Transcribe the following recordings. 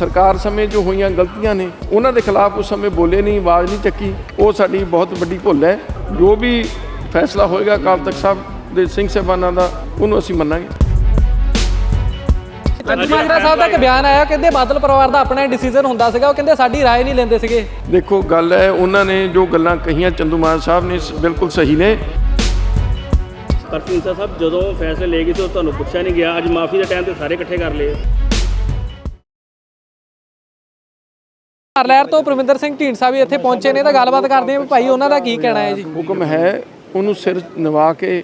ਸਰਕਾਰ ਸਮੇਂ ਜੋ ਹੋਈਆਂ ਗਲਤੀਆਂ ਨੇ ਉਹਨਾਂ ਦੇ ਖਿਲਾਫ ਉਸ ਸਮੇਂ ਬੋਲੇ ਨਹੀਂ ਆਵਾਜ਼ ਨਹੀਂ ਚੱਕੀ ਉਹ ਸਾਡੀ ਬਹੁਤ ਵੱਡੀ ਭੁੱਲ ਹੈ ਜੋ ਵੀ ਫੈਸਲਾ ਹੋਏਗਾ ਅਕਾਲ ਤਖਤ ਸਾਹਿਬ ਦੇ ਸਿੰਘ ਸਾਹਿਬਾਨਾਂ ਦਾ ਉਹਨੂੰ ਅਸੀਂ ਮੰਨਾਂਗੇ ਅੱਜ ਮਾਜਰਾ ਸਾਹਿਬ ਦਾ ਇੱਕ ਬਿਆਨ ਆਇਆ ਕਹਿੰਦੇ ਬਾਦਲ ਪਰਿਵਾਰ ਦਾ ਆਪਣਾ ਡਿਸੀਜਨ ਹੁੰਦਾ ਸੀਗਾ ਉਹ ਕਹਿੰਦੇ ਸਾਡੀ رائے ਨਹੀਂ ਲੈਂਦੇ ਸੀਗੇ ਦੇਖੋ ਗੱਲ ਹੈ ਉਹਨਾਂ ਨੇ ਜੋ ਗੱਲਾਂ ਕਹੀਆਂ ਚੰਦੂਮਾਨ ਸਾਹਿਬ ਨੇ ਸ- ਬਿਲਕੁਲ ਸਹੀ ਨੇ ਪਰ ਢੀਂਡਸਾ ਸਾਹਿਬ ਜਦੋਂ ਫੈਸਲੇ ਲੈ ਗਏ ਸੀ ਉਹ ਤੁਹਾਨੂੰ ਪੁੱਛਿਆ ਨਹੀਂ ਗਿਆ ਅੱਜ ਮਾਫੀ ਦੇ ਟਾਈਮ ਤੇ ਸਾਰੇ ਇਕੱਠੇ ਕਰ ਲਏ ਲਹਿਰ ਤੋਂ ਪ੍ਰਵਿੰਦਰ ਸਿੰਘ ਢੀਂਡਸਾ ਵੀ ਇੱਥੇ ਪਹੁੰਚੇ ਨੇ ਤਾਂ ਗੱਲਬਾਤ ਕਰਦੇ ਆ ਵੀ ਭਾਈ, ਉਹਨਾਂ ਦਾ ਕੀ ਕਹਿਣਾ ਹੈ ਜੀ? ਹੁਕਮ ਹੈ ਉਹਨੂੰ ਸਿਰ ਨਵਾ ਕੇ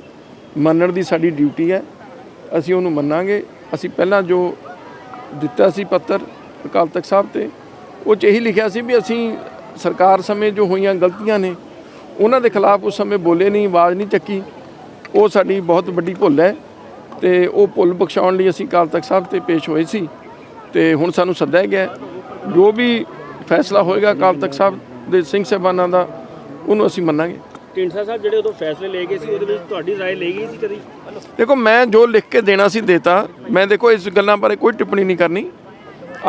ਮੰਨਣ ਦੀ ਸਾਡੀ ਡਿਊਟੀ ਹੈ। ਅਸੀਂ ਉਹਨੂੰ ਮੰਨਾਂਗੇ। ਅਸੀਂ ਪਹਿਲਾਂ ਜੋ ਦਿੱਤਾ ਸੀ ਪੱਤਰ ਅਕਾਲ ਤਖਤ ਸਾਹਿਬ ਤੇ, ਉਹ 'ਚ ਇਹੀ ਲਿਖਿਆ ਸੀ ਵੀ ਅਸੀਂ ਸਰਕਾਰ ਸਮੇਂ ਜੋ ਹੋਈਆਂ ਗਲਤੀਆਂ ਨੇ, ਉਹਨਾਂ ਦੇ ਖਿਲਾਫ ਉਸ ਸਮੇਂ ਬੋਲੇ ਨਹੀਂ, ਆਵਾਜ਼ ਨਹੀਂ ਚੱਕੀ। ਉਹ ਸਾਡੀ ਬਹੁਤ ਵੱਡੀ ਭੁੱਲ ਹੈ ਤੇ ਉਹ ਭੁੱਲ ਬਖਸ਼ਾਉਣ ਲਈ ਅਸੀਂ ਅਕਾਲ ਤਖਤ ਸਾਹਿਬ ਤੇ ਪੇਸ਼ ਹੋਏ ਸੀ। ਤੇ ਹੁਣ ਸਾਨੂੰ ਸੱਦਿਆ ਗਿਆ ਜੋ ਵੀ ਫੈਸਲਾ ਹੋਏਗਾ ਅਕਾਲ ਤਖਤ ਸਾਹਿਬ ਦੇ ਸਿੰਘ ਸਾਹਿਬਾਨਾਂ ਦਾ ਉਹਨੂੰ ਅਸੀਂ ਮੰਨਾਂਗੇ ਢੀਂਡਸਾ ਸਾਹਿਬ ਜਿਹੜੇ ਉਦੋਂ ਫੈਸਲੇ ਲੈ ਗਏ ਸੀ ਉਹਦੇ ਵਿੱਚ ਤੁਹਾਡੀ رائے ਲਈ ਗਈ ਸੀ ਕਦੀ ਦੇਖੋ ਮੈਂ ਜੋ ਲਿਖ ਕੇ ਦੇਣਾ ਸੀ ਦੇਤਾ ਮੈਂ ਦੇਖੋ ਇਸ ਗੱਲਾਂ ਬਾਰੇ ਕੋਈ ਟਿੱਪਣੀ ਨਹੀਂ ਕਰਨੀ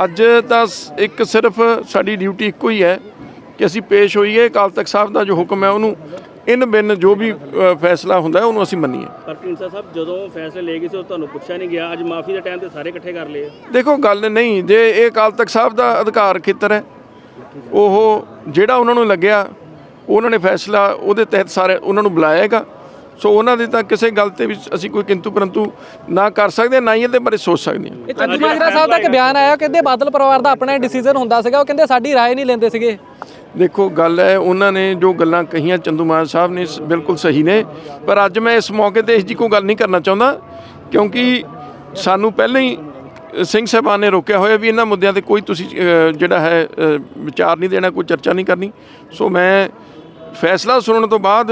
ਅੱਜ ਤਾਂ ਸ- ਇੱਕ ਸਿਰਫ ਸਾਡੀ ਡਿਊਟੀ ਇੱਕੋ ਹੀ ਹੈ ਕਿ ਅਸੀਂ ਪੇਸ਼ ਹੋਈਏ ਅਕਾਲ ਤਖਤ ਸਾਹਿਬ ਦਾ ਜੋ ਹੁਕਮ ਹੈ ਉਹਨੂੰ ਇਨ ਬਿਨ ਜੋ ਵੀ ਅ, ਫੈਸਲਾ ਹੁੰਦਾ ਹੈ ਉਹਨੂੰ ਅਸੀਂ ਮੰਨੀਏ ਪਰ ਢੀਂਡਸਾ ਸਾਹਿਬ ਜਦੋਂ ਫੈਸਲੇ ਲੈ ਗਏ ਸੀ ਉਹ ਤੁਹਾਨੂੰ ਪੁੱਛਿਆ ਨਹੀਂ ਗਿਆ ਅੱਜ ਮਾਫੀ ਦੇ ਟਾਈਮ ਤੇ ਸਾਰੇ ਇਕੱਠੇ ਕਰ ਲਏ ਦੇਖੋ ਗੱਲ ਨਹੀਂ ਜੇ ਇਹ ਅਕਾਲ ਤਖਤ ਸਾਹਿਬ ਦਾ ਅਧਿਕਾਰ ਖੇਤਰ ਹੈ ਉਹ ਜਿਹੜਾ ਉਹਨਾਂ ਨੂੰ ਲੱਗਿਆ ਉਹਨਾਂ ਨੇ ਫੈਸਲਾ ਉਹਦੇ ਤਹਿਤ ਸਾਰੇ ਉਹਨਾਂ ਨੂੰ ਬੁਲਾਏਗਾ ਸੋ ਉਹਨਾਂ ਦੀ ਤਾਂ ਕਿਸੇ ਗੱਲ ਤੇ ਵੀ ਅਸੀਂ ਕੋਈ ਕਿੰਤੂ ਪਰੰਤੂ ਨਾ ਕਰ ਸਕਦੇ ਨਾ ਹੀ ਇਹਦੇ ਬਾਰੇ ਸੋਚ ਸਕਦੇ ਹਾਂ ਇਹ ਚੰਦੂ ਮਾਜਰਾ ਸਾਹਿਬ ਦਾ ਇੱਕ ਬਿਆਨ ਆਇਆ ਕਹਿੰਦੇ ਬਾਦਲ ਪਰਿਵਾਰ ਦਾ ਆਪਣਾ ਡਿਸੀਜਨ ਹੁੰਦਾ ਸੀਗਾ ਉਹ ਕਹਿੰਦੇ ਸਾਡੀ رائے ਨਹੀਂ ਲੈਂਦੇ ਸੀਗੇ ਦੇਖੋ ਗੱਲ ਹੈ ਉਹਨਾਂ ਨੇ ਜੋ ਗੱਲਾਂ ਕਹੀਆਂ ਚੰਦੂਮਾਨ ਸਾਹਿਬ ਨੇ ਸ- ਬਿਲਕੁਲ ਸਹੀ ਨੇ ਪਰ ਅੱਜ ਮੈਂ ਇਸ ਮੌਕੇ ਤੇ ਇਸ ਜੀ ਕੋਈ ਗੱਲ ਨਹੀਂ ਕਰਨਾ ਚਾਹੁੰਦਾ ਕਿਉਂਕਿ ਸਾਨੂੰ ਪਹਿਲਾਂ ਹੀ ਅ, ਸਿੰਘ ਸਾਹਿਬਾਨ ਨੇ ਰੋਕਿਆ ਹੋਇਆ ਵੀ ਇਹਨਾਂ ਮੁੱਦਿਆਂ ਤੇ ਕੋਈ ਤੁਸੀਂ ਅ, ਜਿਹੜਾ ਹੈ ਅ, ਵਿਚਾਰ ਨਹੀਂ ਦੇਣਾ ਕੋਈ ਚਰਚਾ ਨਹੀਂ ਕਰਨੀ ਸੋ ਮੈਂ ਫੈਸਲਾ ਸੁਣਨ ਤੋਂ ਬਾਅਦ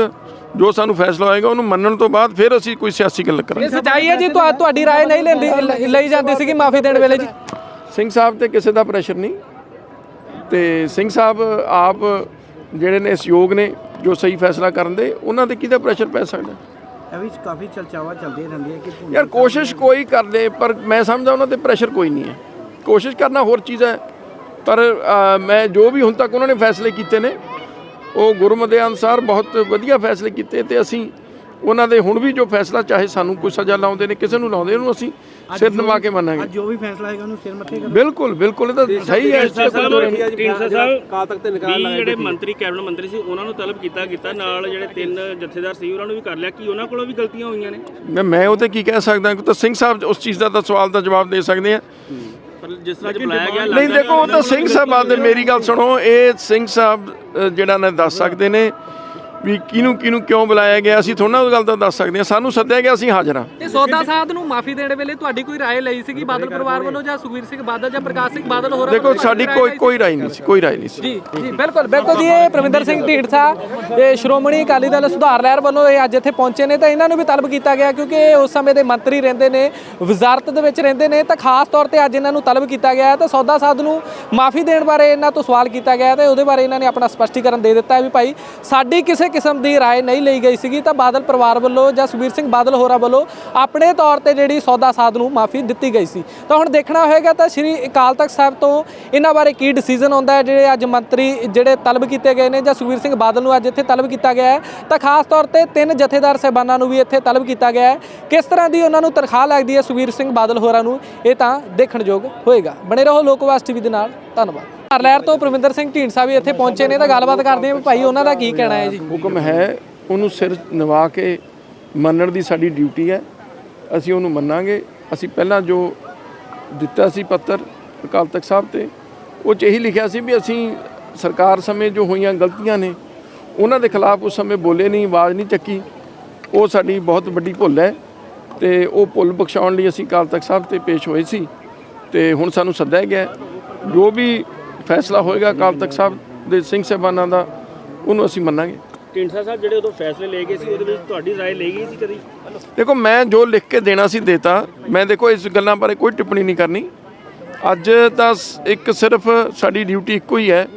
ਜੋ ਸਾਨੂੰ ਫੈਸਲਾ ਹੋਏਗਾ ਉਹਨੂੰ ਮੰਨਣ ਤੋਂ ਬਾਅਦ ਫਿਰ ਅਸੀਂ ਕੋਈ ਸਿਆਸੀ ਗੱਲ ਇਹ ਕਰਾਂਗੇ ਸੱਚਾਈ ਹੈ ਜੀ ਤੁਹਾ- ਤੁਹਾਡੀ رائے ਨਹੀਂ ਲੈਂਦੀ ਲ- ਲਈ ਜਾਂਦੀ ਸੀਗੀ ਮਾਫੀ ਦੇਣ ਵੇਲੇ ਜੀ ਸਿੰਘ ਸਾਹਿਬ ਤੇ ਕਿਸੇ ਦਾ ਪ੍ਰੈਸ਼ਰ ਨਹੀਂ ਤੇ ਸਿੰਘ ਸਾਹਿਬ ਆਪ ਜਿਹੜੇ ਨੇ ਸਹਿਯੋਗ ਨੇ ਜੋ ਸਹੀ ਫੈਸਲਾ ਕਰਨ ਦੇ ਉਹਨਾਂ ਤੇ ਕਿਹਦਾ ਪ੍ਰੈਸ਼ਰ ਪੈ ਸਕਦਾ ਇਹ ਵੀ ਕਾਫੀ ਚਰਚਾਵਾਂ ਚੱਲਦੀਆਂ ਰਹਿੰਦੀਆਂ ਕਿ ਭੁੱਲ- ਯਾਰ ਕੋਸ਼ਿਸ਼ ਕੋਈ ਕਰਦੇ ਪਰ ਮੈਂ ਸਮਝਦਾ ਉਹਨਾਂ ਤੇ ਪ੍ਰੈਸ਼ਰ ਕੋਈ ਨਹੀਂ ਹੈ। ਕੋਸ਼ਿਸ਼ ਕਰਨਾ ਹੋਰ ਚੀਜ਼ ਹੈ। ਪਰ ਅ, ਮੈਂ ਜੋ ਵੀ ਹੁਣ ਤੱਕ ਉਹਨਾਂ ਨੇ ਫੈਸਲੇ ਕੀਤੇ ਨੇ ਉਹ ਗੁਰਮਤਿ ਦੇ ਅਨੁਸਾਰ ਬਹੁਤ ਵਧੀਆ ਫੈਸਲੇ ਕੀਤੇ ਤੇ ਅਸੀਂ ਉਹਨਾਂ ਦੇ ਹੁਣ ਵੀ ਜੋ ਫੈਸਲਾ ਚਾਹੇ ਸਾਨੂੰ ਕੋਈ ਸਜ਼ਾ ਲਾਉਂਦੇ ਨੇ ਕਿਸੇ ਨੂੰ ਲਾਉਂਦੇ ਉਹਨੂੰ ਅਸੀਂ ਸਿਰ ਨਿਵਾ ਕੇ ਮੰਨਾਂਗੇ ਜੋ ਵੀ ਫੈਸਲਾ ਹੋਏਗਾ ਉਹਨੂੰ ਸਿਰ ਮੱਥੇ ਕਰ। ਬਿਲਕੁਲ ਬਿਲਕੁਲ ਇਹ ਤਾਂ ਸਹੀ ਹੈ ਇਸ ਤੇ ਕੋਈ ਦੋ ਰਾਏ ਨਹੀਂ। ਢੀਂਡਸਾ ਸਾਹਿਬ ਕਾਲ ਤੱਕ ਤੇ ਨਿਕਾਲ ਲਾਇਆ ਜਿਹੜੇ ਮੰਤਰੀ ਕੈਬਨਿਟ ਮੰਤਰੀ ਸੀ ਉਹਨਾਂ ਨੂੰ ਤਲਬ ਕੀਤਾ ਕੀਤਾ ਨਾਲ ਜਿਹੜੇ ਤਿੰਨ ਜਥੇਦਾਰ ਸੀ ਉਹਨਾਂ ਨੂੰ ਵੀ ਕਰ ਲਿਆ। ਕਿ ਉਹਨਾਂ ਕੋਲੋਂ ਵੀ ਗਲਤੀਆਂ ਹੋਈਆਂ ਨੇ? ਮੈਂ ਮੈਂ ਉਹ ਤੇ ਕੀ ਕਹਿ ਸਕਦਾ ਕਿ ਤਾਂ ਸਿੰਘ ਸਾਹਿਬ ਉਸ ਚੀਜ਼ ਦਾ ਤਾਂ ਸਵਾਲ ਦਾ ਜਵਾਬ ਦੇ ਸਕਦੇ ਆ। ਪਰ ਜਿਸ ਤਰ੍ਹਾਂ ਬੁਲਾਇਆ ਗਿਆ ਨਹੀਂ ਦੇਖੋ ਉਹ ਤਾਂ ਸਿੰਘ ਸਾਹਿਬਾਨ ਦੇ ਮੇਰੀ ਗੱਲ ਸੁਣੋ ਇਹ ਸਿੰਘ ਸਾਹਿਬ ਜਿਹੜਾ ਨੇ ਦੱਸ ਸਕਦੇ ਨੇ ਵੀ ਕਿਹਨੂੰ ਕਿਹਨੂੰ ਕਿਉਂ ਬੁਲਾਇਆ ਗਿਆ ਅਸੀਂ ਥੋੜਾ ਉਹ ਗੱਲ ਤਾਂ ਦੱਸ ਸਕਦੇ ਹਾਂ ਸਾਨੂੰ ਸੱਦਿਆ ਗਿਆ ਅਸੀਂ ਹਾਜ਼ਰ ਹਾਂ ਤੇ ਸੌਦਾ ਸਾਧ ਨੂੰ ਮਾਫੀ ਦੇਣ ਵੇਲੇ ਤੁਹਾਡੀ ਕੋਈ رائے ਲਈ ਸੀਗੀ ਬਾਦਲ ਪਰਿਵਾਰ ਵੱਲੋਂ ਜਾਂ ਸੁਖਵੀਰ ਸਿੰਘ ਬਾਦਲ ਜਾਂ ਪ੍ਰਕਾਸ਼ ਸਿੰਘ ਬਾਦਲ ਹੋਰਾਂ ਦੇਖੋ ਵੱਲੋਂ ਸਾਡੀ ਰਾਏ ਕੋਈ ਲਈ ਕੋਈ ਰਾਏ ਨਹੀਂ ਸੀ ਕੋਈ ਰਾਏ ਨਹੀਂ ਸੀ ਜੀ ਜੀ ਬਿਲਕੁਲ ਬਿਲਕੁਲ ਜੀ ਇਹ ਪ੍ਰਵਿੰਦਰ ਸਿੰਘ ਢੀਂਡਸਾ ਇਹ ਸ਼੍ਰੋਮਣੀ ਅਕਾਲੀ ਦਲ ਸੁਧਾਰ ਲਹਿਰ ਵੱਲੋਂ ਇਹ ਅੱਜ ਇੱਥੇ ਪਹੁੰਚੇ ਨੇ ਤਾਂ ਇਹਨਾਂ ਨੂੰ ਵੀ ਤਲਬ ਕੀਤਾ ਗਿਆ ਕਿਉਂਕਿ ਇਹ ਉਸ ਸਮੇਂ ਦੇ ਮੰਤਰੀ ਰਹਿੰਦੇ ਨੇ ਵਜ਼ਾਰਤ ਦੇ ਵਿੱਚ ਰਹਿੰਦੇ ਨੇ ਤਾਂ ਖਾਸ ਤੌਰ ਤੇ ਅੱਜ ਇਹਨਾਂ ਨੂੰ ਤਲਬ ਕੀਤਾ ਗਿਆ ਹੈ ਤਾਂ ਸੌਦਾ ਸਾਧ ਨੂੰ ਮਾਫੀ ਦੇਣ ਬਾਰੇ ਇਹਨਾਂ ਤੋਂ ਸਵਾਲ ਕੀਤਾ ਗਿਆ ਹੈ ਤੇ ਉਹਦੇ ਬਾਰੇ ਇਹਨਾਂ ਨੇ ਆਪਣਾ ਸਪਸ਼ਟੀਕਰਨ ਦੇ ਦਿੱਤਾ ਹੈ ਵੀ ਭਾਈ ਸਾਡੀ ਕਿਸੇ ਕਿਸਮ ਦੀ رائے ਨਹੀਂ ਲਈ ਗਈ ਸੀਗੀ ਤਾਂ ਬਾਦਲ ਪਰਿਵਾਰ ਵੱਲੋਂ ਜਾਂ ਸੁਖਬੀਰ ਸਿੰਘ ਬਾਦਲ ਹੋਰਾਂ ਵੱਲੋਂ ਆਪਣੇ ਤੌਰ ਤੇ ਜਿਹੜੀ ਸੌਦਾ ਸਾਧ ਨੂੰ ਮਾਫੀ ਦਿੱਤੀ ਗਈ ਸੀ ਤਾਂ ਹੁਣ ਦੇਖਣਾ ਹੋਏਗਾ ਤਾਂ ਸ੍ਰੀ ਅਕਾਲ ਤਖਤ ਸਾਹਿਬ ਤੋਂ ਇਹਨਾਂ ਬਾਰੇ ਕੀ ਡਿਸੀਜਨ ਆਉਂਦਾ ਹੈ ਜਿਹੜੇ ਅੱਜ ਮੰਤਰੀ ਜਿਹੜੇ ਤਲਬ ਕੀਤੇ ਗਏ ਨੇ ਜਾਂ ਸੁਖਬੀਰ ਸਿੰਘ ਬਾਦਲ ਨੂੰ ਅੱਜ ਇੱਥੇ ਤਲਬ ਕੀਤਾ ਗਿਆ ਹੈ ਤਾਂ ਖਾਸ ਤੌਰ ਤੇ ਤਿੰਨ ਜਥੇਦਾਰ ਸਹਿਬਾਨਾਂ ਨੂੰ ਵੀ ਇੱਥੇ ਤਲਬ ਕੀਤਾ ਗਿਆ ਹੈ ਕਿਸ ਤਰ੍ਹਾਂ ਦੀ ਉਹਨਾਂ ਨੂੰ ਤਨਖਾਹ ਲੱਗਦੀ ਹੈ ਸੁਖਬੀਰ ਸਿੰਘ ਬਾਦਲ ਹੋਰਾਂ ਨੂੰ ਇਹ ਤਾਂ ਦੇਖਣਯੋਗ ਹੋਏਗਾ ਬਣੇ ਰਹੋ ਲੋਕਵਾਸ ਟੀਵੀ ਦੇ ਨਾਲ ਧੰਨਵਾਦ ਲਹਿਰ ਤੋਂ ਪ੍ਰਵਿੰਦਰ ਸਿੰਘ ਢੀਂਡਸਾ ਵੀ ਇੱਥੇ ਪਹੁੰਚੇ ਨੇ ਤਾਂ ਗੱਲਬਾਤ ਕਰਦੇ ਹਾਂ ਵੀ ਭਾਈ, ਉਹਨਾਂ ਦਾ ਕੀ ਕਹਿਣਾ ਹੈ ਜੀ? ਹੁਕਮ ਹੈ ਉਹਨੂੰ ਸਿਰ ਨਵਾ ਕੇ ਮੰਨਣ ਦੀ ਸਾਡੀ ਡਿਊਟੀ ਹੈ। ਅਸੀਂ ਉਹਨੂੰ ਮੰਨਾਂਗੇ। ਅਸੀਂ ਪਹਿਲਾਂ ਜੋ ਦਿੱਤਾ ਸੀ ਪੱਤਰ ਅਕਾਲ ਤਖਤ ਸਾਹਿਬ ਤੇ, ਉਹ 'ਚ ਇਹੀ ਲਿਖਿਆ ਸੀ ਵੀ ਅਸੀਂ ਸਰਕਾਰ ਸਮੇਂ ਜੋ ਹੋਈਆਂ ਗਲਤੀਆਂ ਨੇ, ਉਹਨਾਂ ਦੇ ਖਿਲਾਫ ਉਸ ਸਮੇਂ ਬੋਲੇ ਨਹੀਂ, ਆਵਾਜ਼ ਨਹੀਂ ਚੱਕੀ। ਉਹ ਸਾਡੀ ਬਹੁਤ ਵੱਡੀ ਭੁੱਲ ਹੈ ਤੇ ਉਹ ਭੁੱਲ ਬਖਸ਼ਾਉਣ ਲਈ ਅਸੀਂ ਅਕਾਲ ਤਖਤ ਸਾਹਿਬ ਤੇ ਪੇਸ਼ ਹੋਏ ਸੀ। ਤੇ ਹੁਣ ਸਾਨੂੰ ਸੱਦਿਆ ਗਿਆ ਜੋ ਵੀ ਫੈਸਲਾ ਹੋਏਗਾ ਅਕਾਲ ਤਖਤ ਸਾਹਿਬ ਦੇ ਸਿੰਘ ਸਾਹਿਬਾਨਾਂ ਦਾ ਉਹਨੂੰ ਅਸੀਂ ਮੰਨਾਂਗੇ ਢੀਂਡਸਾ ਸਾਹਿਬ ਜਿਹੜੇ ਉਦੋਂ ਫੈਸਲੇ ਲੈ ਗਏ ਸੀ ਉਹਦੇ ਵਿੱਚ ਤੁਹਾਡੀ رائے ਲਈ ਗਈ ਸੀ ਕਦੀ ਦੇਖੋ ਮੈਂ ਜੋ ਲਿਖ ਕੇ ਦੇਣਾ ਸੀ ਦੇਤਾ ਮੈਂ ਦੇਖੋ ਇਸ ਗੱਲਾਂ ਬਾਰੇ ਕੋਈ ਟਿੱਪਣੀ ਨਹੀਂ ਕਰਨੀ ਅੱਜ ਤਾਂ ਸ- ਇੱਕ ਸਿਰਫ ਸਾਡੀ ਡਿਊਟੀ ਇੱਕੋ ਹੀ ਹੈ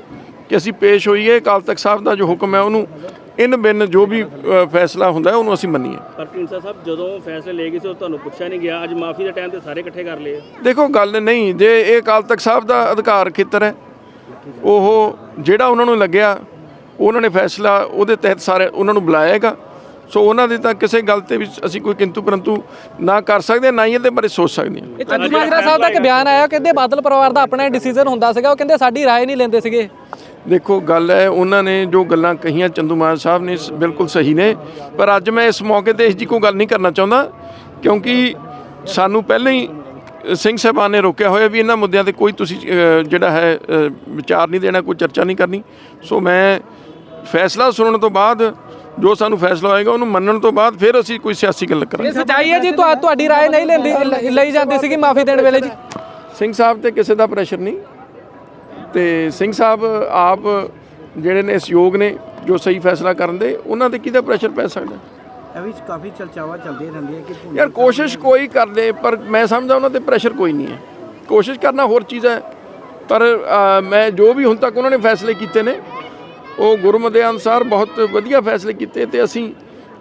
ਕਿ ਅਸੀਂ ਪੇਸ਼ ਹੋਈਏ ਅਕਾਲ ਤਖਤ ਸਾਹਿਬ ਦਾ ਜੋ ਹੁਕਮ ਹੈ ਉਹਨੂੰ ਇਨ ਬਿਨ ਜੋ ਵੀ ਅ, ਫੈਸਲਾ ਹੁੰਦਾ ਹੈ ਉਹਨੂੰ ਅਸੀਂ ਮੰਨੀਏ ਪਰ ਢੀਂਡਸਾ ਸਾਹਿਬ ਜਦੋਂ ਫੈਸਲੇ ਲਏ ਗਏ ਸੀ ਉਹ ਤੁਹਾਨੂੰ ਪੁੱਛਿਆ ਨਹੀਂ ਗਿਆ ਅੱਜ ਮਾਫੀ ਦੇ ਟਾਈਮ ਤੇ ਸਾਰੇ ਇਕੱਠੇ ਕਰ ਲਏ ਦੇਖੋ ਗੱਲ ਨਹੀਂ ਜੇ ਇਹ ਅਕਾਲ ਤਖਤ ਸਾਹਿਬ ਦਾ ਅਧਿਕਾਰ ਖੇਤਰ ਹੈ ਉਹ ਜਿਹੜਾ ਉਹਨਾਂ ਨੂੰ ਲੱਗਿਆ ਉਹਨਾਂ ਨੇ ਫੈਸਲਾ ਉਹਦੇ ਤਹਿਤ ਸਾਰੇ ਉਹਨਾਂ ਨੂੰ ਬੁਲਾਏਗਾ ਸੋ ਉਹਨਾਂ ਦੀ ਤਾਂ ਕਿਸੇ ਗੱਲ ਤੇ ਵੀ ਅਸੀਂ ਕੋਈ ਕਿੰਤੂ ਪਰੰਤੂ ਨਾ ਕਰ ਸਕਦੇ ਨਾ ਹੀ ਇਹਦੇ ਬਾਰੇ ਸੋਚ ਸਕਦੇ ਹਾਂ ਇਹ ਚੰਦੂ ਮਾਜਰਾ ਸਾਹਿਬ ਦਾ ਇੱਕ ਬਿਆਨ ਆਇਆ ਕਹਿੰਦੇ ਬਾਦਲ ਪਰਿਵਾਰ ਦਾ ਆਪਣਾ ਡਿਸੀਜਨ ਹੁੰਦਾ ਸੀਗਾ ਉਹ ਕਹਿੰਦੇ ਸਾਡੀ رائے ਨਹੀਂ ਲੈਂਦੇ ਸੀਗੇ ਦੇਖੋ ਗੱਲ ਹੈ ਉਹਨਾਂ ਨੇ ਜੋ ਗੱਲਾਂ ਕਹੀਆਂ ਚੰਦੂ ਮਾਨ ਸਾਹਿਬ ਨੇ ਸ- ਬਿਲਕੁਲ ਸਹੀ ਨੇ ਪਰ ਅੱਜ ਮੈਂ ਇਸ ਮੌਕੇ ਤੇ ਇਸ ਜੀ ਕੋਈ ਗੱਲ ਨਹੀਂ ਕਰਨਾ ਚਾਹੁੰਦਾ ਕਿਉਂਕਿ ਸਾਨੂੰ ਪਹਿਲਾਂ ਹੀ ਅ, ਸਿੰਘ ਸਾਹਿਬਾਨ ਨੇ ਰੋਕਿਆ ਹੋਇਆ ਵੀ ਇਹਨਾਂ ਮੁੱਦਿਆਂ ਤੇ ਕੋਈ ਤੁਸੀਂ ਅ, ਜਿਹੜਾ ਹੈ ਅ, ਵਿਚਾਰ ਨਹੀਂ ਦੇਣਾ ਕੋਈ ਚਰਚਾ ਨਹੀਂ ਕਰਨੀ ਸੋ ਮੈਂ ਫੈਸਲਾ ਸੁਣਨ ਤੋਂ ਬਾਅਦ ਜੋ ਸਾਨੂੰ ਫੈਸਲਾ ਹੋਏਗਾ ਉਹਨੂੰ ਮੰਨਣ ਤੋਂ ਬਾਅਦ ਫਿਰ ਅਸੀਂ ਕੋਈ ਸਿਆਸੀ ਗੱਲ ਇਹ ਕਰਾਂਗੇ ਸੱਚਾਈ ਹੈ ਜੀ ਤੁਹਾ- ਤੁਹਾਡੀ رائے ਨਹੀਂ ਲੈਂਦੀ ਲ- ਲਈ ਜਾਂਦੀ ਸੀਗੀ ਮਾਫੀ ਦੇਣ ਵੇਲੇ ਜੀ ਸਿੰਘ ਸਾਹਿਬ ਤੇ ਕਿਸੇ ਦਾ ਪ੍ਰੈਸ਼ਰ ਨਹੀਂ ਤੇ ਸਿੰਘ ਸਾਹਿਬ ਆਪ ਜਿਹੜੇ ਨੇ ਸਹਿਯੋਗ ਨੇ ਜੋ ਸਹੀ ਫੈਸਲਾ ਕਰਨ ਦੇ ਉਹਨਾਂ ਤੇ ਕਿਹਦਾ ਪ੍ਰੈਸ਼ਰ ਪੈ ਸਕਦਾ ਇਹ ਵੀ ਕਾਫੀ ਚਰਚਾਵਾਂ ਚੱਲਦੀਆਂ ਰਹਿੰਦੀਆਂ ਕਿ ਭੁੱਲ- ਯਾਰ ਕੋਸ਼ਿਸ਼ ਕੋਈ ਕਰਦੇ ਪਰ ਮੈਂ ਸਮਝਦਾ ਉਹਨਾਂ ਤੇ ਪ੍ਰੈਸ਼ਰ ਕੋਈ ਨਹੀਂ ਹੈ। ਕੋਸ਼ਿਸ਼ ਕਰਨਾ ਹੋਰ ਚੀਜ਼ ਹੈ। ਪਰ ਅ, ਮੈਂ ਜੋ ਵੀ ਹੁਣ ਤੱਕ ਉਹਨਾਂ ਨੇ ਫੈਸਲੇ ਕੀਤੇ ਨੇ ਉਹ ਗੁਰਮਤਿ ਦੇ ਅਨੁਸਾਰ ਬਹੁਤ ਵਧੀਆ ਫੈਸਲੇ ਕੀਤੇ ਤੇ ਅਸੀਂ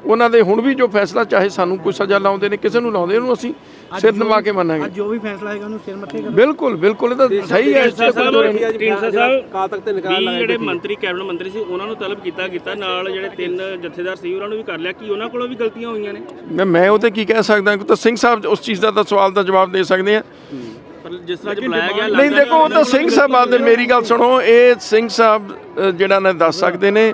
ਉਹਨਾਂ ਦੇ ਹੁਣ ਵੀ ਜੋ ਫੈਸਲਾ ਚਾਹੇ ਸਾਨੂੰ ਕੋਈ ਸਜ਼ਾ ਲਾਉਂਦੇ ਨੇ ਕਿਸੇ ਨੂੰ ਲਾਉਂਦੇ ਉਹਨੂੰ ਅਸੀਂ ਸਿਰ ਨਿਵਾ ਕੇ ਮੰਨਾਂਗੇ ਜੋ ਵੀ ਫੈਸਲਾ ਹੋਏਗਾ ਉਹਨੂੰ ਸਿਰ ਮੱਥੇ ਕਰੋ। ਬਿਲਕੁਲ ਬਿਲਕੁਲ ਇਹ ਤਾਂ ਸਹੀ ਹੈ ਇਸ 'ਚ ਕੋਈ ਦੋ ਰਾਏ ਨਹੀਂ। ਢੀਂਡਸਾ ਸਾਹਿਬ ਤੱਕ ਤੇ ਨਿਕਾਲ ਲਾਇਆ ਜਿਹੜੇ ਮੰਤਰੀ ਕੈਬਨਿਟ ਮੰਤਰੀ ਸੀ ਉਹਨਾਂ ਨੂੰ ਤਲਬ ਕੀਤਾ ਕੀਤਾ ਨਾਲ ਜਿਹੜੇ ਤਿੰਨ ਜਥੇਦਾਰ ਸੀ ਉਹਨਾਂ ਨੂੰ ਵੀ ਕਰ ਲਿਆ। ਕੀ ਉਹਨਾਂ ਕੋਲੋਂ ਵੀ ਗਲਤੀਆਂ ਹੋਈਆਂ ਨੇ? ਮੈਂ ਮੈਂ ਉਹ ਤੇ ਕੀ ਕਹਿ ਸਕਦਾ ਕਿ ਤਾਂ ਸਿੰਘ ਸਾਹਿਬ ਉਸ ਚੀਜ਼ ਦਾ ਤਾਂ ਸਵਾਲ ਦਾ ਜਵਾਬ ਦੇ ਸਕਦੇ ਆ। ਪਰ ਜਿਸ ਤਰ੍ਹਾਂ ਬੁਲਾਇਆ ਗਿਆ ਨਹੀਂ ਦੇਖੋ ਉਹ ਤਾਂ ਸਿੰਘ ਸਾਹਿਬਾਨ ਦੇ ਮੇਰੀ ਗੱਲ ਸੁਣੋ ਇਹ ਸਿੰਘ ਸਾਹਿਬ ਜਿਹੜਾ ਨੇ ਦੱਸ ਸਕਦੇ ਨੇ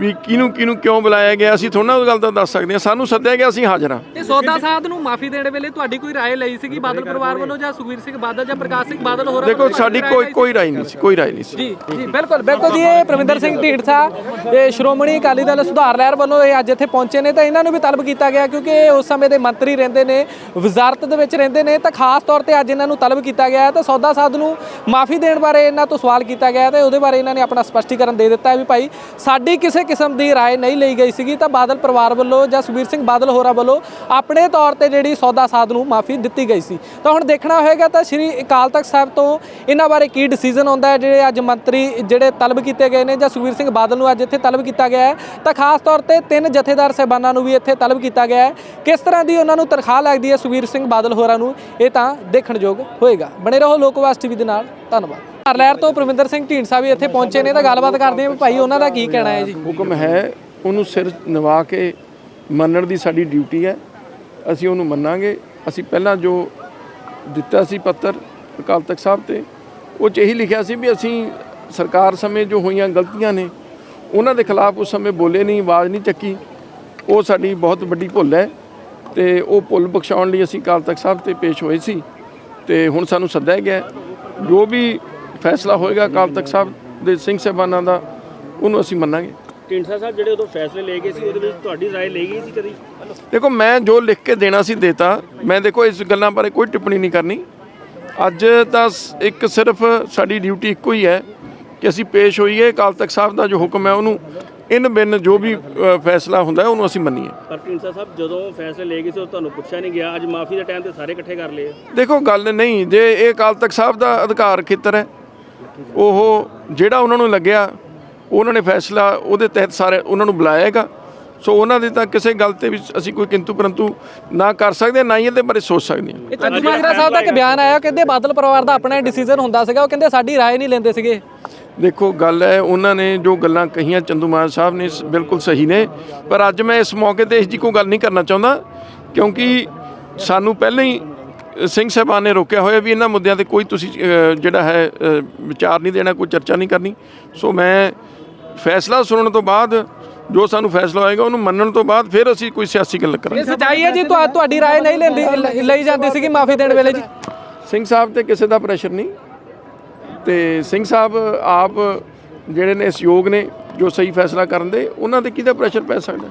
ਵੀ ਕਿਹਨੂੰ ਕਿਹਨੂੰ ਕਿਉਂ ਬੁਲਾਇਆ ਗਿਆ ਅਸੀਂ ਥੋੜਾ ਉਹ ਗੱਲ ਤਾਂ ਦੱਸ ਸਕਦੇ ਹਾਂ ਸਾਨੂੰ ਸੱਦਿਆ ਗਿਆ ਅਸੀਂ ਹਾਜ਼ਰ ਹਾਂ ਤੇ ਸੌਦਾ ਸਾਧ ਨੂੰ ਮਾਫੀ ਦੇਣ ਵੇਲੇ ਤੁਹਾਡੀ ਕੋਈ رائے ਲਈ ਸੀਗੀ ਬਾਦਲ ਪਰਿਵਾਰ ਵੱਲੋਂ ਜਾਂ ਸੁਖਵੀਰ ਸਿੰਘ ਬਾਦਲ ਜਾਂ ਪ੍ਰਕਾਸ਼ ਸਿੰਘ ਬਾਦਲ ਹੋਰਾਂ ਦੇਖੋ ਵੱਲੋਂ ਸਾਡੀ ਰਾਏ ਕੋਈ ਲਈ ਕੋਈ ਰਾਏ ਨਹੀਂ ਸੀ ਕੋਈ ਰਾਏ ਨਹੀਂ ਸੀ ਜੀ ਜੀ ਬਿਲਕੁਲ ਬਿਲਕੁਲ ਜੀ ਇਹ ਪ੍ਰਵਿੰਦਰ ਸਿੰਘ ਢੀਂਡਸਾ ਇਹ ਸ਼੍ਰੋਮਣੀ ਅਕਾਲੀ ਦਲ ਸੁਧਾਰ ਲਹਿਰ ਵੱਲੋਂ ਇਹ ਅੱਜ ਇੱਥੇ ਪਹੁੰਚੇ ਨੇ ਤਾਂ ਇਹਨਾਂ ਨੂੰ ਵੀ ਤਲਬ ਕੀਤਾ ਗਿਆ ਕਿਉਂਕਿ ਇਹ ਉਸ ਸਮੇਂ ਦੇ ਮੰਤਰੀ ਰਹਿੰਦੇ ਨੇ ਵਜ਼ਾਰਤ ਦੇ ਵਿੱਚ ਰਹਿੰਦੇ ਨੇ ਤਾਂ ਖਾਸ ਤੌਰ ਤੇ ਅੱਜ ਇਹਨਾਂ ਨੂੰ ਤਲਬ ਕੀਤਾ ਗਿਆ ਹੈ ਤਾਂ ਸੌਦਾ ਸਾਧ ਨੂੰ ਮਾਫੀ ਦੇਣ ਬਾਰੇ ਇਹਨਾਂ ਤੋਂ ਸਵਾਲ ਕੀਤਾ ਗਿਆ ਹੈ ਤੇ ਉਹਦੇ ਬਾਰੇ ਇਹਨਾਂ ਨੇ ਆਪਣਾ ਸਪਸ਼ਟੀਕਰਨ ਦੇ ਦਿੱਤਾ ਹੈ ਵੀ ਭਾਈ ਸਾਡੀ ਕਿਸੇ ਕਿਸਮ ਦੀ رائے ਨਹੀਂ ਲਈ ਗਈ ਸੀਗੀ ਤਾਂ ਬਾਦਲ ਪਰਿਵਾਰ ਵੱਲੋਂ ਜਾਂ ਸੁਖਬੀਰ ਸਿੰਘ ਬਾਦਲ ਹੋਰਾਂ ਵੱਲੋਂ ਆਪਣੇ ਤੌਰ ਤੇ ਜਿਹੜੀ ਸੌਦਾ ਸਾਧ ਨੂੰ ਮਾਫੀ ਦਿੱਤੀ ਗਈ ਸੀ ਤਾਂ ਹੁਣ ਦੇਖਣਾ ਹੋਏਗਾ ਤਾਂ ਸ੍ਰੀ ਅਕਾਲ ਤਖਤ ਸਾਹਿਬ ਤੋਂ ਇਹਨਾਂ ਬਾਰੇ ਕੀ ਡਿਸੀਜਨ ਆਉਂਦਾ ਹੈ ਜਿਹੜੇ ਅੱਜ ਮੰਤਰੀ ਜਿਹੜੇ ਤਲਬ ਕੀਤੇ ਗਏ ਨੇ ਜਾਂ ਸੁਖਬੀਰ ਸਿੰਘ ਬਾਦਲ ਨੂੰ ਅੱਜ ਇੱਥੇ ਤਲਬ ਕੀਤਾ ਗਿਆ ਹੈ ਤਾਂ ਖਾਸ ਤੌਰ ਤੇ ਤਿੰਨ ਜਥੇਦਾਰ ਸਹਿਬਾਨਾਂ ਨੂੰ ਵੀ ਇੱਥੇ ਤਲਬ ਕੀਤਾ ਗਿਆ ਹੈ ਕਿਸ ਤਰ੍ਹਾਂ ਦੀ ਉਹਨਾਂ ਨੂੰ ਤਨਖਾਹ ਲੱਗਦੀ ਹੈ ਸੁਖਬੀਰ ਸਿੰਘ ਬਾਦਲ ਹੋਰਾਂ ਨੂੰ ਇਹ ਤਾਂ ਦੇਖਣਯੋਗ ਹੋਏਗਾ ਬਣੇ ਰਹੋ ਲੋਕਵਾਸ ਟੀਵੀ ਦੇ ਨਾਲ ਧੰਨਵਾਦ ਧਾਰ ਲਹਿਰ ਤੋਂ ਪ੍ਰਵਿੰਦਰ ਸਿੰਘ ਢੀਂਡਸਾ ਵੀ ਇੱਥੇ ਪਹੁੰਚੇ ਨੇ ਤਾਂ ਗੱਲਬਾਤ ਕਰਦੇ ਹਾਂ ਵੀ ਭਾਈ, ਉਹਨਾਂ ਦਾ ਕੀ ਕਹਿਣਾ ਹੈ ਜੀ? ਹੁਕਮ ਹੈ ਉਹਨੂੰ ਸਿਰ ਨਿਵਾ ਕੇ ਮੰਨਣ ਦੀ ਸਾਡੀ ਡਿਊਟੀ ਹੈ। ਅਸੀਂ ਉਹਨੂੰ ਮੰਨਾਂਗੇ। ਅਸੀਂ ਪਹਿਲਾਂ ਜੋ ਦਿੱਤਾ ਸੀ ਪੱਤਰ ਅਕਾਲ ਤਖਤ ਸਾਹਿਬ ਤੇ, ਉਹ 'ਚ ਇਹੀ ਲਿਖਿਆ ਸੀ ਵੀ ਅਸੀਂ ਸਰਕਾਰ ਸਮੇਂ ਜੋ ਹੋਈਆਂ ਗਲਤੀਆਂ ਨੇ, ਉਹਨਾਂ ਦੇ ਖਿਲਾਫ ਉਸ ਸਮੇਂ ਬੋਲੇ ਨਹੀਂ, ਆਵਾਜ਼ ਨਹੀਂ ਚੱਕੀ। ਉਹ ਸਾਡੀ ਬਹੁਤ ਵੱਡੀ ਭੁੱਲ ਹੈ ਤੇ ਉਹ ਭੁੱਲ ਬਖਸ਼ਾਉਣ ਲਈ ਅਸੀਂ ਅਕਾਲ ਤਖਤ ਸਾਹਿਬ ਤੇ ਪੇਸ਼ ਹੋਏ ਸੀ। ਤੇ ਹੁਣ ਸਾਨੂੰ ਸੱਦਿਆ ਗਿਆ ਜੋ ਵੀ ਫੈਸਲਾ ਹੋਏਗਾ ਅਕਾਲ ਤਖਤ ਸਾਹਿਬ ਦੇ ਸਿੰਘ ਸਾਹਿਬਾਨਾਂ ਦਾ ਉਹਨੂੰ ਅਸੀਂ ਮੰਨਾਂਗੇ ਢੀਂਡਸਾ ਸਾਹਿਬ ਜਿਹੜੇ ਉਦੋਂ ਫੈਸਲੇ ਲਏ ਗਏ ਸੀ ਉਹਦੇ ਵਿੱਚ ਤੁਹਾਡੀ رائے ਲਈ ਗਈ ਸੀ ਕਦੀ ਦੇਖੋ ਮੈਂ ਜੋ ਲਿਖ ਕੇ ਦੇਣਾ ਸੀ ਦੇਤਾ ਮੈਂ ਦੇਖੋ ਇਸ ਗੱਲਾਂ ਬਾਰੇ ਕੋਈ ਟਿੱਪਣੀ ਨਹੀਂ ਕਰਨੀ ਅੱਜ ਤਾਂ ਸ- ਇੱਕ ਸਿਰਫ ਸਾਡੀ ਡਿਊਟੀ ਇੱਕੋ ਹੀ ਹੈ ਕਿ ਅਸੀਂ ਪੇਸ਼ ਹੋਈਏ ਅਕਾਲ ਤਖਤ ਸਾਹਿਬ ਦਾ ਜੋ ਹੁਕਮ ਹੈ ਉਹਨੂੰ ਇਨ ਬਿਨ ਜੋ ਵੀ ਅ, ਫੈਸਲਾ ਹੁੰਦਾ ਹੈ ਉਹਨੂੰ ਅਸੀਂ ਮੰਨੀਏ ਪਰ ਢੀਂਡਸਾ ਸਾਹਿਬ ਜਦੋਂ ਫੈਸਲੇ ਲਏ ਗਏ ਸੀ ਉਹ ਤੁਹਾਨੂੰ ਪੁੱਛਿਆ ਨਹੀਂ ਗਿਆ ਅੱਜ ਮਾਫੀ ਦੇ ਟਾਈਮ ਤੇ ਸਾਰੇ ਇਕੱਠੇ ਕਰ ਲਏ ਦੇਖੋ ਗੱਲ ਨਹੀਂ ਜੇ ਇਹ ਅਕਾਲ ਤਖਤ ਸਾਹਿਬ ਦਾ ਅਧਿਕਾਰ ਖੇਤਰ ਹੈ ਉਹ ਜਿਹੜਾ ਉਹਨਾਂ ਨੂੰ ਲੱਗਿਆ ਉਹਨਾਂ ਨੇ ਫੈਸਲਾ ਉਹਦੇ ਤਹਿਤ ਸਾਰੇ ਉਹਨਾਂ ਨੂੰ ਬੁਲਾਏਗਾ ਸੋ ਉਹਨਾਂ ਦੀ ਤਾਂ ਕਿਸੇ ਗੱਲ ਤੇ ਵੀ ਅਸੀਂ ਕੋਈ ਕਿੰਤੂ ਪਰੰਤੂ ਨਾ ਕਰ ਸਕਦੇ ਨਾ ਹੀ ਇਹਦੇ ਬਾਰੇ ਸੋਚ ਸਕਦੇ ਹਾਂ ਇਹ ਚੰਦੂ ਮਾਜਰਾ ਸਾਹਿਬ ਦਾ ਇੱਕ ਬਿਆਨ ਆਇਆ ਕਹਿੰਦੇ ਬਾਦਲ ਪਰਿਵਾਰ ਦਾ ਆਪਣਾ ਡਿਸੀਜਨ ਹੁੰਦਾ ਸੀਗਾ ਉਹ ਕਹਿੰਦੇ ਸਾਡੀ رائے ਨਹੀਂ ਲੈਂਦੇ ਸੀਗੇ ਦੇਖੋ ਗੱਲ ਹੈ ਉਹਨਾਂ ਨੇ ਜੋ ਗੱਲਾਂ ਕਹੀਆਂ ਚੰਦੂ ਮਾਨ ਸਾਹਿਬ ਨੇ ਸ- ਬਿਲਕੁਲ ਸਹੀ ਨੇ ਪਰ ਅੱਜ ਮੈਂ ਇਸ ਮੌਕੇ ਤੇ ਇਸ ਜੀ ਕੋਈ ਗੱਲ ਨਹੀਂ ਕਰਨਾ ਚਾਹੁੰਦਾ ਕਿਉਂਕਿ ਸਾਨੂੰ ਪਹਿਲਾਂ ਹੀ ਅ, ਸਿੰਘ ਸਾਹਿਬਾਨ ਨੇ ਰੋਕਿਆ ਹੋਇਆ ਵੀ ਇਹਨਾਂ ਮੁੱਦਿਆਂ ਤੇ ਕੋਈ ਤੁਸੀਂ ਅ, ਜਿਹੜਾ ਹੈ ਅ, ਵਿਚਾਰ ਨਹੀਂ ਦੇਣਾ ਕੋਈ ਚਰਚਾ ਨਹੀਂ ਕਰਨੀ ਸੋ ਮੈਂ ਫੈਸਲਾ ਸੁਣਨ ਤੋਂ ਬਾਅਦ ਜੋ ਸਾਨੂੰ ਫੈਸਲਾ ਹੋਏਗਾ ਉਹਨੂੰ ਮੰਨਣ ਤੋਂ ਬਾਅਦ ਫਿਰ ਅਸੀਂ ਕੋਈ ਸਿਆਸੀ ਗੱਲ ਇਹ ਕਰਾਂਗੇ ਸੱਚਾਈ ਹੈ ਜੀ ਤੁਹਾ- ਤੁਹਾਡੀ رائے ਨਹੀਂ ਲੈਂਦੀ ਲ- ਲਈ ਜਾਂਦੀ ਸੀਗੀ ਮਾਫੀ ਦੇਣ ਵੇਲੇ ਜੀ ਸਿੰਘ ਸਾਹਿਬ ਤੇ ਕਿਸੇ ਦਾ ਪ੍ਰੈਸ਼ਰ ਨਹੀਂ ਤੇ ਸਿੰਘ ਸਾਹਿਬ ਆਪ ਜਿਹੜੇ ਨੇ ਸਹਿਯੋਗ ਨੇ ਜੋ ਸਹੀ ਫੈਸਲਾ ਕਰਨ ਦੇ ਉਹਨਾਂ ਤੇ ਕਿਹਦਾ ਪ੍ਰੈਸ਼ਰ ਪੈ ਸਕਦਾ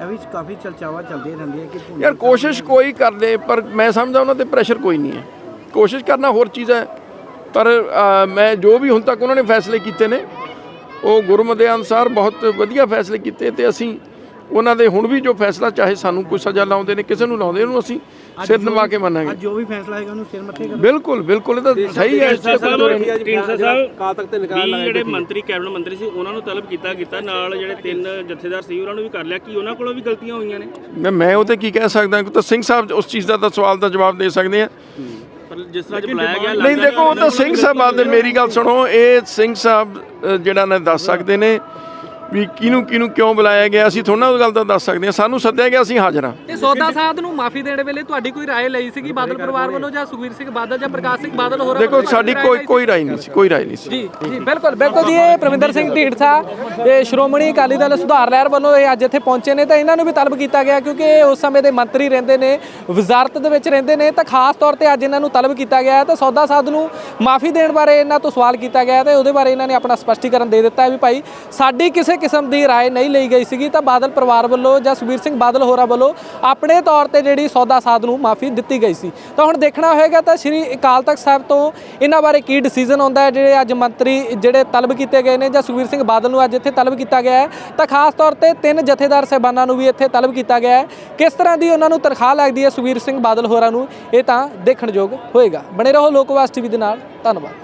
ਇਹ ਵੀ ਕਾਫੀ ਚਰਚਾਵਾਂ ਚੱਲਦੀਆਂ ਰਹਿੰਦੀਆਂ ਕਿ ਭੁੱਲ- ਯਾਰ ਕੋਸ਼ਿਸ਼ ਕੋਈ ਕਰਦੇ ਪਰ ਮੈਂ ਸਮਝਦਾ ਉਹਨਾਂ ਤੇ ਪ੍ਰੈਸ਼ਰ ਕੋਈ ਨਹੀਂ ਹੈ। ਕੋਸ਼ਿਸ਼ ਕਰਨਾ ਹੋਰ ਚੀਜ਼ ਹੈ। ਪਰ ਅ, ਮੈਂ ਜੋ ਵੀ ਹੁਣ ਤੱਕ ਉਹਨਾਂ ਨੇ ਫੈਸਲੇ ਕੀਤੇ ਨੇ ਉਹ ਗੁਰਮਤਿ ਅਨੁਸਾਰ ਬਹੁਤ ਵਧੀਆ ਫੈਸਲੇ ਕੀਤੇ ਤੇ ਅਸੀਂ ਉਹਨਾਂ ਦੇ ਹੁਣ ਵੀ ਜੋ ਫੈਸਲਾ ਚਾਹੇ ਸਾਨੂੰ ਕੋਈ ਸਜ਼ਾ ਲਾਉਂਦੇ ਨੇ ਕਿਸੇ ਨੂੰ ਲਾਉਂਦੇ ਉਹਨੂੰ ਅਸੀਂ ਸਿਰ ਨਵਾ ਕੇ ਮੰਨਾਂਗੇ। ਅੱਜ ਜੋ ਵੀ ਫੈਸਲਾ ਹੋਏਗਾ ਉਹਨੂੰ ਸਿਰ ਮੱਥੇ ਕਰੋ। ਬਿਲਕੁਲ ਬਿਲਕੁਲ ਇਹ ਤਾਂ ਸਹੀ ਹੈ ਇਸ ਢੀਂਡਸਾ ਤੋਂ ਕੋਈ ਨਹੀਂ। ਸਾਹਿਬ ਢੀਂਡਸਾ ਸਾਹਿਬ ਕਾਲ ਤੱਕ ਤੇ ਨਿਕਾਲ ਲਾਇਆ ਜਿਹੜੇ ਮੰਤਰੀ ਕੈਬਨਿਟ ਮੰਤਰੀ ਸੀ ਉਹਨਾਂ ਨੂੰ ਤਲਬ ਕੀਤਾ ਕੀਤਾ ਨਾਲ ਜਿਹੜੇ ਤਿੰਨ ਜਥੇਦਾਰ ਸੀ ਉਹਨਾਂ ਨੂੰ ਵੀ ਕਰ ਲਿਆ। ਕੀ ਉਹਨਾਂ ਕੋਲੋਂ ਵੀ ਗਲਤੀਆਂ ਹੋਈਆਂ ਨੇ? ਮੈਂ ਮੈਂ ਉਹ ਤੇ ਕੀ ਕਹਿ ਸਕਦਾ ਕਿ ਤਾਂ ਸਿੰਘ ਸਾਹਿਬ ਉਸ ਚੀਜ਼ ਦਾ ਤਾਂ ਸਵਾਲ ਦਾ ਜਵਾਬ ਦੇ ਸਕਦੇ ਆ। ਪਰ ਜਿਸ ਤਰ੍ਹਾਂ ਬੁਲਾਇਆ ਗਿਆ ਨਹੀਂ ਦੇਖੋ ਉਹ ਤਾਂ ਸਿੰਘ ਸਾਹਿਬਾਨ ਦੇ ਮੇਰੀ ਗੱਲ ਸੁਣੋ ਇਹ ਸਿੰਘ ਸਾਹਿਬ ਜਿਹੜਾ ਨੇ ਦੱਸ ਸਕਦੇ ਨੇ ਵੀ ਕਿਹਨੂੰ ਕਿਹਨੂੰ ਕਿਉਂ ਬੁਲਾਇਆ ਗਿਆ ਅਸੀਂ ਥੋੜਾ ਉਹ ਗੱਲ ਤਾਂ ਦੱਸ ਸਕਦੇ ਹਾਂ ਸਾਨੂੰ ਸੱਦਿਆ ਗਿਆ ਅਸੀਂ ਹਾਜ਼ਰ ਹਾਂ ਤੇ ਸੌਦਾ ਸਾਧ ਨੂੰ ਮਾਫੀ ਦੇਣ ਵੇਲੇ ਤੁਹਾਡੀ ਕੋਈ رائے ਲਈ ਸੀਗੀ ਬਾਦਲ ਪਰਿਵਾਰ ਵੱਲੋਂ ਜਾਂ ਸੁਖਵੀਰ ਸਿੰਘ ਬਾਦਲ ਜਾਂ ਪ੍ਰਕਾਸ਼ ਸਿੰਘ ਬਾਦਲ ਹੋਰਾਂ ਦੇਖੋ ਵੱਲੋਂ ਸਾਡੀ ਰਾਏ ਕੋਈ ਲਈ ਕੋਈ ਰਾਏ ਨਹੀਂ ਸੀ ਕੋਈ ਰਾਏ ਨਹੀਂ ਸੀ ਜੀ ਜੀ ਬਿਲਕੁਲ ਬਿਲਕੁਲ ਜੀ ਇਹ ਪ੍ਰਵਿੰਦਰ ਸਿੰਘ ਢੀਂਡਸਾ ਇਹ ਸ਼੍ਰੋਮਣੀ ਅਕਾਲੀ ਦਲ ਸੁਧਾਰ ਲਹਿਰ ਵੱਲੋਂ ਇਹ ਅੱਜ ਇੱਥੇ ਪਹੁੰਚੇ ਨੇ ਤਾਂ ਇਹਨਾਂ ਨੂੰ ਵੀ ਤਲਬ ਕੀਤਾ ਗਿਆ ਕਿਉਂਕਿ ਇਹ ਉਸ ਸਮੇਂ ਦੇ ਮੰਤਰੀ ਰਹਿੰਦੇ ਨੇ ਵਜ਼ਾਰਤ ਦੇ ਵਿੱਚ ਰਹਿੰਦੇ ਨੇ ਤਾਂ ਖਾਸ ਤੌਰ ਤੇ ਅੱਜ ਇਹਨਾਂ ਨੂੰ ਤਲਬ ਕੀਤਾ ਗਿਆ ਹੈ ਤਾਂ ਸੌਦਾ ਸਾਧ ਨੂੰ ਮਾਫੀ ਦੇਣ ਬਾਰੇ ਇਹਨਾਂ ਤੋਂ ਸਵਾਲ ਕੀਤਾ ਗਿਆ ਹੈ ਤੇ ਉਹਦੇ ਬਾਰੇ ਇਹਨਾਂ ਨੇ ਆਪਣਾ ਸਪਸ਼ਟੀਕਰਨ ਦੇ ਦਿੱਤਾ ਹੈ ਵੀ ਭਾਈ ਸਾਡੀ ਕਿਸੇ ਕਿਸਮ ਦੀ رائے ਨਹੀਂ ਲਈ ਗਈ ਸੀਗੀ ਤਾਂ ਬਾਦਲ ਪਰਿਵਾਰ ਵੱਲੋਂ ਜਾਂ ਸੁਖਬੀਰ ਸਿੰਘ ਬਾਦਲ ਹੋਰਾਂ ਵੱਲੋਂ ਆਪਣੇ ਤੌਰ ਤੇ ਜਿਹੜੀ ਸੌਦਾ ਸਾਧ ਨੂੰ ਮਾਫੀ ਦਿੱਤੀ ਗਈ ਸੀ ਤਾਂ ਹੁਣ ਦੇਖਣਾ ਹੋਏਗਾ ਤਾਂ ਸ੍ਰੀ ਅਕਾਲ ਤਖਤ ਸਾਹਿਬ ਤੋਂ ਇਹਨਾਂ ਬਾਰੇ ਕੀ ਡਿਸੀਜਨ ਆਉਂਦਾ ਹੈ ਜਿਹੜੇ ਅੱਜ ਮੰਤਰੀ ਜਿਹੜੇ ਤਲਬ ਕੀਤੇ ਗਏ ਨੇ ਜਾਂ ਸੁਖਬੀਰ ਸਿੰਘ ਬਾਦਲ ਨੂੰ ਅੱਜ ਇੱਥੇ ਤਲਬ ਕੀਤਾ ਗਿਆ ਹੈ ਤਾਂ ਖਾਸ ਤੌਰ ਤੇ ਤਿੰਨ ਜਥੇਦਾਰ ਸਹਿਬਾਨਾਂ ਨੂੰ ਵੀ ਇੱਥੇ ਤਲਬ ਕੀਤਾ ਗਿਆ ਹੈ ਕਿਸ ਤਰ੍ਹਾਂ ਦੀ ਉਹਨਾਂ ਨੂੰ ਤਨਖਾਹ ਲੱਗਦੀ ਹੈ ਸੁਖਬੀਰ ਸਿੰਘ ਬਾਦਲ ਹੋਰਾਂ ਨੂੰ ਇਹ ਤਾਂ ਦੇਖਣਯੋਗ ਹੋਏਗਾ ਬਣੇ ਰਹੋ ਲੋਕਵਾਸ ਟੀਵੀ ਦੇ ਨਾਲ ਧੰਨਵਾਦ